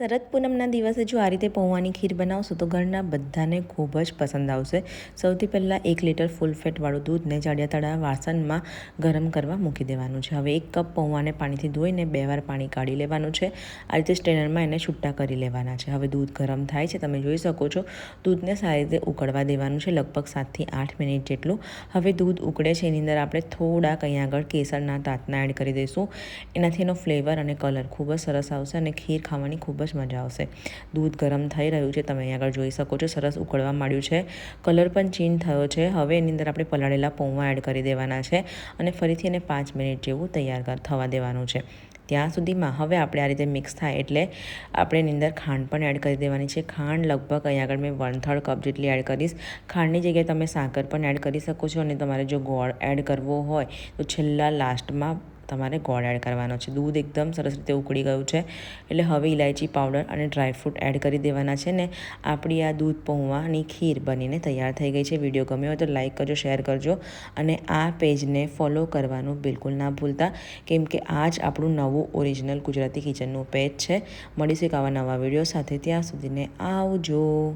શરદ પૂનમના દિવસે જો આ રીતે પૌવાની ખીર બનાવશો તો ઘરના બધાને ખૂબ જ પસંદ આવશે. સૌથી પહેલાં એક લીટર ફૂલ ફેટવાળું દૂધને જાડિયા તળા વાસણમાં ગરમ કરવા મૂકી દેવાનું છે. હવે એક કપ પૌવાને પાણીથી ધોઈને બે વાર પાણી કાઢી લેવાનું છે. આ રીતે સ્ટ્રેનરમાં એને છૂટા કરી લેવાના છે. હવે દૂધ ગરમ થાય છે. તમે જોઈ શકો છો, દૂધને સારી રીતે ઉકળવા દેવાનું છે લગભગ સાતથી આઠ મિનિટ જેટલું. હવે દૂધ ઉકળે છે. એની અંદર આપણે થોડાક અહીંયા આગળ કેસરના તાતના એડ કરી દઈશું. એનાથી એનો ફ્લેવર અને કલર ખૂબ જ સરસ આવશે અને ખીર ખાવાની ખૂબ જ જ મજા આવશે. દૂધ ગરમ થઈ રહ્યું છે, તમે અહીં આગળ જોઈ શકો છો, સરસ ઉકળવા માંડ્યું છે. કલર પણ ચેન્જ થયો છે. હવે એની અંદર આપણે પલાળેલા પૌવા એડ કરી દેવાના છે અને ફરીથી એને પાંચ મિનિટ જેવું તૈયાર થવા દેવાનું છે. ત્યાં સુધીમાં હવે આપણે આ રીતે મિક્સ થાય એટલે આપણે એની અંદર ખાંડ પણ એડ કરી દેવાની છે. ખાંડ લગભગ અહીં આગળ મેં વન થર્ડ કપ જેટલી એડ કરીશ. ખાંડની જગ્યાએ તમે સાકર પણ એડ કરી શકો છો અને તમારે જો ગોળ એડ કરવો હોય તો છેલ્લા લાસ્ટમાં તમારે ગોળ એડ કરવાનો છે. દૂધ એકદમ સરસ રીતે ઉકળી ગયું છે. એટલે હવે ઇલાયચી પાવડર અને ડ્રાયફ્રૂટ એડ કરી દેવાના છે ને આપણી આ દૂધ પૌવાની ખીર બનીને તૈયાર થઈ ગઈ છે. વીડિયો ગમ્યો હોય તો લાઇક કરજો શેર કરજો અને આ પેજને ફોલો કરવાનું બિલકુલ ના ભૂલતા. કેમ કે આ જ આપણું નવું ઓરિજિનલ ગુજરાતી કિચનનું પેજ છે. મળીશું એક આવા નવા વીડિયો સાથે. ત્યાં સુધીને આવજો.